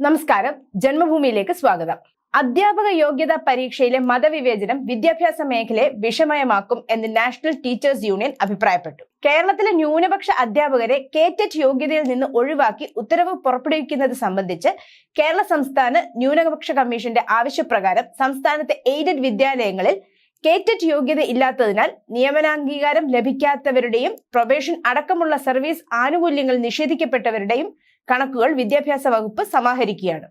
നമസ്കാരം. ജന്മഭൂമിയിലേക്ക് സ്വാഗതം. അധ്യാപക യോഗ്യതാ പരീക്ഷയിലെ മതവിവേചനം വിദ്യാഭ്യാസ മേഖലയെ വിഷമയമാക്കും എന്ന് നാഷണൽ ടീച്ചേഴ്സ് യൂണിയൻ അഭിപ്രായപ്പെട്ടു. കേരളത്തിലെ ന്യൂനപക്ഷ അധ്യാപകരെ കേറ്ററ്റ് യോഗ്യതയിൽ നിന്ന് ഒഴിവാക്കി ഉത്തരവ് പുറപ്പെടുവിക്കുന്നത് സംബന്ധിച്ച് കേരള സംസ്ഥാന ന്യൂനപക്ഷ കമ്മീഷന്റെ ആവശ്യപ്രകാരം സംസ്ഥാനത്തെ എയ്ഡഡ് വിദ്യാലയങ്ങളിൽ കേറ്ററ്റ് യോഗ്യത ഇല്ലാത്തതിനാൽ നിയമനാംഗീകാരം ലഭിക്കാത്തവരുടെയും പ്രൊബേഷൻ അടക്കമുള്ള സർവീസ് ആനുകൂല്യങ്ങൾ നിഷേധിക്കപ്പെട്ടവരുടെയും കണക്കുകൾ വിദ്യാഭ്യാസ വകുപ്പ് സമാഹരിക്കുകയാണ്.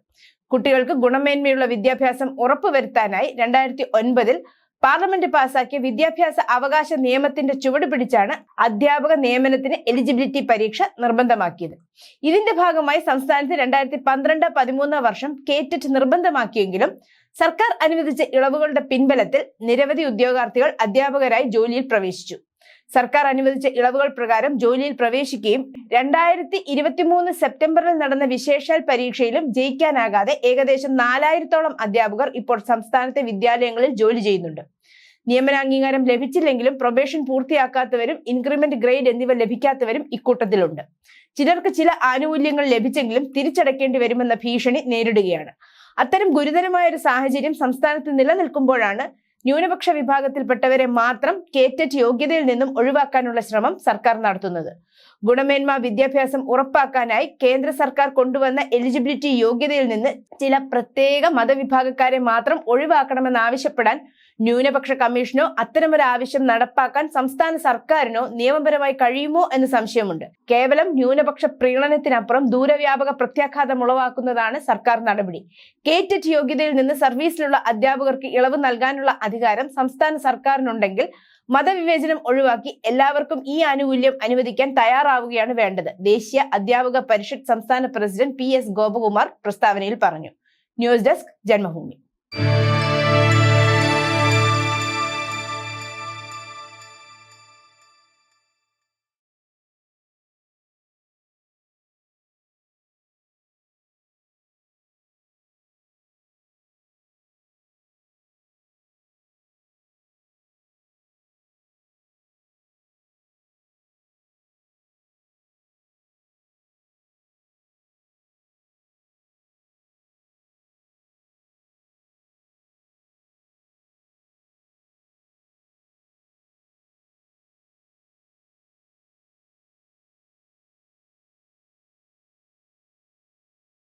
കുട്ടികൾക്ക് ഗുണമേന്മയുള്ള വിദ്യാഭ്യാസം ഉറപ്പുവരുത്താനായി രണ്ടായിരത്തി ഒൻപതിൽ പാർലമെന്റ് പാസാക്കിയ വിദ്യാഭ്യാസ അവകാശ നിയമത്തിന്റെ ചുവട് പിടിച്ചാണ് അധ്യാപക നിയമനത്തിന് എലിജിബിലിറ്റി പരീക്ഷ നിർബന്ധമാക്കിയത്. ഇതിന്റെ ഭാഗമായി സംസ്ഥാനത്ത് രണ്ടായിരത്തി പന്ത്രണ്ട് പതിമൂന്ന് വർഷം കേറ്ററ്റ് നിർബന്ധമാക്കിയെങ്കിലും സർക്കാർ അനുവദിച്ച ഇളവുകളുടെ പിൻബലത്തിൽ നിരവധി ഉദ്യോഗാർത്ഥികൾ അധ്യാപകരായി ജോലിയിൽ പ്രവേശിച്ചു. സർക്കാർ അനുവദിച്ച ഇളവുകൾ പ്രകാരം ജോലിയിൽ പ്രവേശിക്കുകയും രണ്ടായിരത്തി ഇരുപത്തിമൂന്ന് സെപ്റ്റംബറിൽ നടന്ന വിശേഷാൽ പരീക്ഷയിലും ജയിക്കാനാകാതെ ഏകദേശം നാലായിരത്തോളം അധ്യാപകർ ഇപ്പോൾ സംസ്ഥാനത്തെ വിദ്യാലയങ്ങളിൽ ജോലി ചെയ്യുന്നുണ്ട്. നിയമനാംഗീകാരം ലഭിച്ചില്ലെങ്കിലും പ്രൊബേഷൻ പൂർത്തിയാക്കാത്തവരും ഇൻക്രിമെന്റ് ഗ്രേഡ് എന്നിവ ലഭിക്കാത്തവരും ഇക്കൂട്ടത്തിലുണ്ട്. ചിലർക്ക് ചില ആനുകൂല്യങ്ങൾ ലഭിച്ചെങ്കിലും തിരിച്ചടയ്ക്കേണ്ടി വരുമെന്ന ഭീഷണി നേരിടുകയാണ്. അത്തരം ഗുരുതരമായ ഒരു സാഹചര്യം സംസ്ഥാനത്ത് നിലനിൽക്കുമ്പോഴാണ് ന്യൂനപക്ഷ വിഭാഗത്തിൽപ്പെട്ടവരെ മാത്രം കേറ്ററ്റ് യോഗ്യതയിൽ നിന്നും ഒഴിവാക്കാനുള്ള ശ്രമം സർക്കാർ നടത്തുന്നത്. ഗുണമേന്മ വിദ്യാഭ്യാസം ഉറപ്പാക്കാനായി കേന്ദ്ര സർക്കാർ കൊണ്ടുവന്ന എലിജിബിലിറ്റി യോഗ്യതയിൽ നിന്ന് ചില പ്രത്യേക മതവിഭാഗക്കാരെ മാത്രം ഒഴിവാക്കണമെന്ന് ആവശ്യപ്പെടാൻ ന്യൂനപക്ഷ കമ്മീഷനോ അത്തരമൊരു ആവശ്യം നടപ്പാക്കാൻ സംസ്ഥാന സർക്കാരിനോ നിയമപരമായി കഴിയുമോ എന്ന് സംശയമുണ്ട്. കേവലം ന്യൂനപക്ഷ പ്രീണനത്തിനപ്പുറം ദൂരവ്യാപക പ്രത്യാഘാതം ഉളവാക്കുന്നതാണ് സർക്കാർ നടപടി. കേറ്ററ്റ് യോഗ്യതയിൽ നിന്ന് സർവീസിലുള്ള അധ്യാപകർക്ക് ഇളവ് നൽകാനുള്ള അധികാരം സംസ്ഥാന സർക്കാരിനുണ്ടെങ്കിൽ മതവിവേചനം ഒഴിവാക്കി എല്ലാവർക്കും ഈ ആനുകൂല്യം അനുവദിക്കാൻ തയ്യാറാവുകയാണ് വേണ്ടത്. ദേശീയ അധ്യാപക പരിഷത്ത് സംസ്ഥാന പ്രസിഡന്റ് പി എസ് ഗോപകുമാർ പ്രസ്താവനയിൽ പറഞ്ഞു. News desk Janmabhumi.